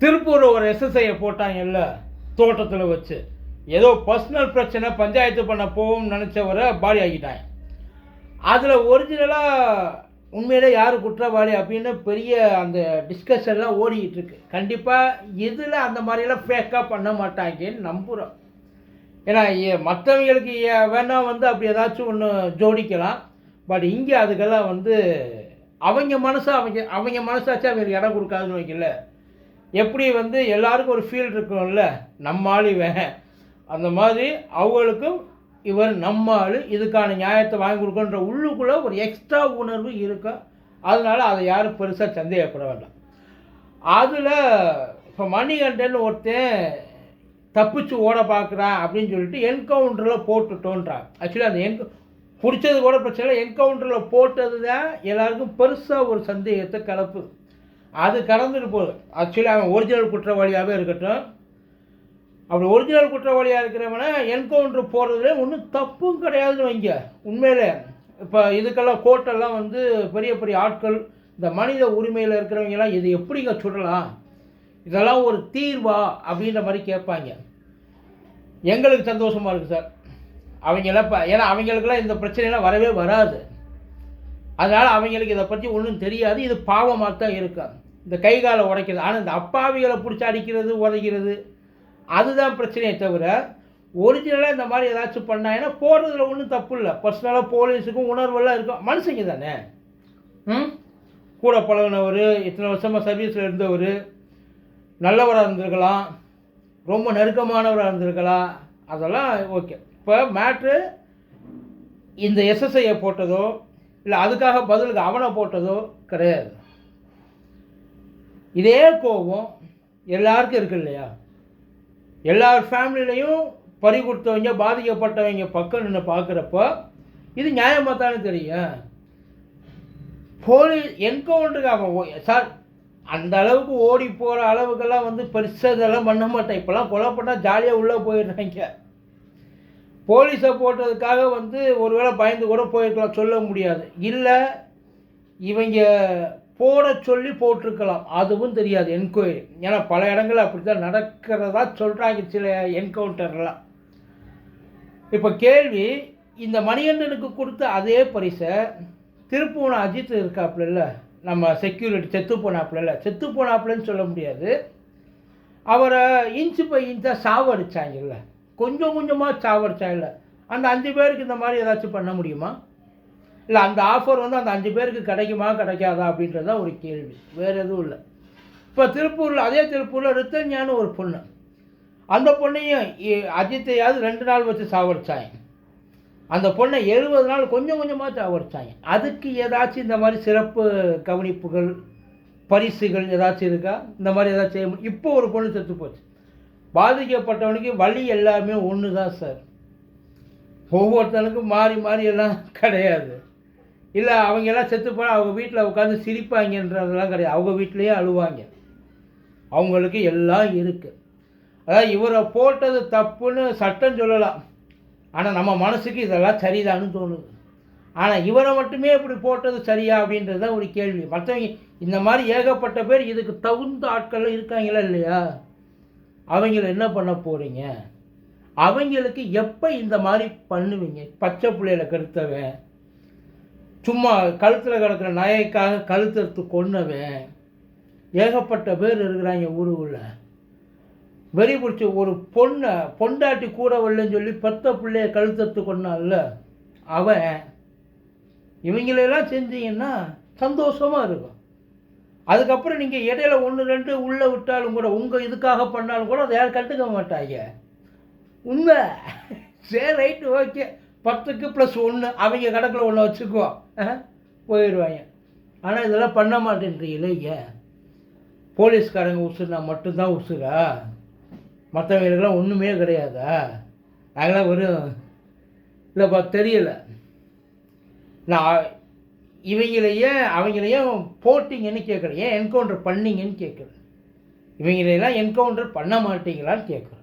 திருப்பூர் ஒரு எஸ்எஸ்ஐயை போட்டாங்கல்ல தோட்டத்தில் வச்சு. ஏதோ பர்சனல் பிரச்சனை பஞ்சாயத்து பண்ண போகும்னு நினச்சவரை பாடி ஆகிட்டாங்க அதில் ஒரிஜினலாக உண்மையிலே யார் குற்றவாளி அப்படின்னு பெரிய அந்த டிஸ்கஷன்லாம் ஓடிக்கிட்டு இருக்கு. கண்டிப்பாக இதில் அந்த மாதிரியெல்லாம் ஃபேக்காக பண்ண மாட்டாங்கன்னு நம்புகிறோம் ஏன்னா மற்றவங்களுக்கு ஏ- வந்து அப்படி ஏதாச்சும் ஒன்று ஜோடிக்கலாம். பட் இங்கே அதுக்கெல்லாம் வந்து அவங்க மனசாக அவங்க அவங்க மனசாச்சும் அவங்களுக்கு இடம் கொடுக்காதுன்னு வைக்கல. எப்படி வந்து எல்லாருக்கும் ஒரு ஃபீல் இருக்கும்ல நம்ம ஆள் இவன். அந்த மாதிரி அவங்களுக்கும் இவர் நம்ம ஆள் இதுக்கான நியாயத்தை வாங்கி கொடுக்கன்ற உள்ளுக்குள்ளே ஒரு எக்ஸ்ட்ரா உணர்வு இருக்கும் அதனால் அதை யாரும் பெருசாக சந்தேகப்பட வேண்டாம். அதில் இப்போ மணிகண்டன் ஒருத்தன் தப்பிச்சு ஓட பார்க்குறான் அப்படின்னு சொல்லிட்டு என்கவுண்டரில் போட்டுட்டோன்றான். ஆக்சுவலி அந்த என்க பிடிச்சது கூட பிரச்சனை இல்லை. என்கவுண்டரில் போட்டது தான் எல்லாருக்கும் பெருசாக ஒரு சந்தேகத்தை கலப்பு. அது கடந்துட்டு போகுது ஆக்சுவலி அவன் ஒரிஜினல் குற்றவாளியாகவே இருக்கட்டும். அப்படி ஒரிஜினல் குற்றவாளியாக இருக்கிறவனை என்கவுண்டர் போகிறதுல ஒன்றும் தப்பும் கிடையாதுன்னு வைங்க. உண்மையிலே இப்போ இதுக்கெல்லாம் கோர்ட்டெல்லாம் வந்து பெரிய பெரிய ஆட்கள் இந்த மனித உரிமையில் இருக்கிறவங்கெல்லாம் இது எப்படிங்க சுடலாம்? இதெல்லாம் ஒரு தீர்வா? அப்படின்ற மாதிரி கேட்பாங்க. எங்களுக்கு சந்தோஷமாக இருக்குது சார். அவங்களாம் இப்போ ஏன்னா அவங்களுக்கெல்லாம் இந்த பிரச்சனைலாம் வரவே வராது. அதனால் அவங்களுக்கு இதை பற்றி ஒன்றும் தெரியாது. இது பாவமாக தான் இருக்கும் இந்த கை காலை உடைக்கிறது. ஆனால் இந்த அப்பாவிகளை பிடிச்சி அடிக்கிறது உதைக்கிறது அதுதான் பிரச்சனையே தவிர ஒரிஜினலாக இந்த மாதிரி ஏதாச்சும் பண்ணாங்கன்னா போகிறதுல ஒன்றும் தப்பு இல்லை. பர்சனலாக போலீஸுக்கும் உணர்வெல்லாம் இருக்கும். மனுஷங்க தானே? ம்? கூட பழகினவர் இத்தனை வருஷமாக சர்வீஸில் இருந்தவர் நல்லவராக இருந்திருக்கலாம். ரொம்ப நெருக்கமானவராக இருந்திருக்கலாம். அதெல்லாம் ஓகே இப்போ மேட்ரு இந்த எஸ்எஸ்ஐயை போட்டதோ இல்லை அதுக்காக பதிலுக்கு அவனை போட்டதோ கிடையாது. இதே கோபம் எல்லாருக்கும் இருக்கு இல்லையா? எல்லார் ஃபேமிலிலையும் பறி கொடுத்தவங்க பாதிக்கப்பட்டவங்க பக்கம் நின்று பார்க்குறப்போ இது நியாயமாக தானே தெரியும்? போலீஸ் என்கவுண்டருக்கு அவன் சார் அந்த அளவுக்கு ஓடி போகிற அளவுக்கெல்லாம் வந்து பெருசாக இதெல்லாம் பண்ண மாட்டேன். இப்போல்லாம் கொலை பண்ணால் ஜாலியாக உள்ளே போயிடுறாங்க. போலீஸை போட்டதுக்காக வந்து ஒருவேளை பயந்து கூட போயிருக்கலாம் சொல்ல முடியாது. இல்லை இவங்க போட சொல்லி போட்டிருக்கலாம். அதுவும் தெரியாது. என்கொயரி ஏன்னா பல இடங்களில் அப்படி தான் நடக்கிறதா சொல்கிறாங்க சில என்கவுண்டர்லாம். இப்போ கேள்வி இந்த மணிகண்டனுக்கு கொடுத்த அதே பரிசை திருப்பூன அஜித் இருக்காப்புல நம்ம செக்யூரிட்டி செத்து போனாப்புல செத்து போனாப்புலன்னு சொல்ல முடியாது. அவரை இன்ச்சு பை இன்ச்சாக சாவடிச்சாங்கல்ல. கொஞ்சம் கொஞ்சமாக சாவடிச்சாங்கல்ல. அந்த அஞ்சு பேருக்கு இந்த மாதிரி ஏதாச்சும் பண்ண முடியுமா? இல்லை அந்த ஆஃபர் வந்து அந்த அஞ்சு பேருக்கு கிடைக்குமா கிடைக்காதா அப்படின்றது தான் ஒரு கேள்வி. வேறு எதுவும் இல்லை. இப்போ திருப்பூரில் அதே திருப்பூரில் ரித்தன்யான்னு ஒரு பொண்ணு. அந்த பொண்ணையும் அஜித்தையாவது ரெண்டு நாள் வச்சு சாவடிச்சாங்க. அந்த பொண்ணை எழுபது நாள் கொஞ்சம் கொஞ்சமாக சாவடிச்சாங்க. அதுக்கு ஏதாச்சும் இந்த மாதிரி சிறப்பு கவனிப்புகள் பரிசுகள் ஏதாச்சும் இருக்கா? இந்த மாதிரி ஏதாச்சும் செய்ய முடியும். இப்போ ஒரு பொண்ணு செத்து போச்சு. பாதிக்கப்பட்டவனுக்கு வழி எல்லாமே ஒன்று தான் சார் ஒவ்வொருத்தனுக்கும் மாறி மாறி எல்லாம் கிடையாது. இல்லை அவங்க எல்லாம் செத்து போனால் அவங்க வீட்டில் உட்காந்து சிரிப்பாங்கன்றதெல்லாம் கிடையாது. அவங்க வீட்டிலேயே அழுவாங்க. அவங்களுக்கு எல்லாம் இருக்குது அதாவது இவரை போட்டது தப்புன்னு சட்டம் சொல்லலாம். ஆனால் நம்ம மனசுக்கு இதெல்லாம் சரிதான்னு தோணுது. ஆனால் இவரை மட்டுமே இப்படி போட்டது சரியா அப்படின்றது தான் ஒரு கேள்வி. மற்றவங்க இந்த மாதிரி ஏகப்பட்ட பேர் இதுக்கு தகுந்த ஆட்கள் இருக்காங்களா இல்லையா? அவங்கள என்ன பண்ண போகிறீங்க அவங்களுக்கு எப்போ இந்த மாதிரி பண்ணுவீங்க? பச்சை பிள்ளையில கெடுத்தவன் சும்மா கழுத்தில் கிடக்கிற நகைக்காக கழுத்தெடுத்து கொன்னவன். ஏகப்பட்ட பேர் இருக்கிறாங்க ஊருக்குள்ள. வெறி பிடிச்சி ஒரு பொண்ணை பொண்டாட்டி கூட வரலன்னு சொல்லி பெத்த பிள்ளைய கழுத்தெடுத்து கொன்னான்ல அவன். இவங்களெல்லாம் செஞ்சீங்கன்னா சந்தோஷமாக இருக்கும். அதுக்கப்புறம் நீங்கள் இடையில ஒன்று ரெண்டு உள்ளே விட்டாலும் கூட உங்கள் இதுக்காக பண்ணாலும் கூட அதை யாரும் கண்டுக்க மாட்டாங்க. உண்மை. சரி ரைட்டு ஓகே பத்துக்கு ப்ளஸ் ஒன்று அவங்க கணக்கில் ஒன்று வச்சுக்குவோம் போயிடுவாங்க ஆனால் இதெல்லாம் பண்ண மாட்டேன்றீங்களே ஏன் போலீஸ்காரங்க உசுருனா மட்டும்தான் உசுரா? மற்றவங்களுக்கெல்லாம் ஒன்றுமே கிடையாதா? நாங்களாம் வெறும் இல்லைப்பா தெரியல. நான் இவங்களையே அவங்களையும் போட்டிங்கன்னு கேட்குறேன். ஏன் என்கவுண்டர் பண்ணீங்கன்னு கேட்குறேன். இவங்களையெல்லாம் என்கவுண்டர் பண்ண மாட்டீங்களான்னு கேட்குறேன்.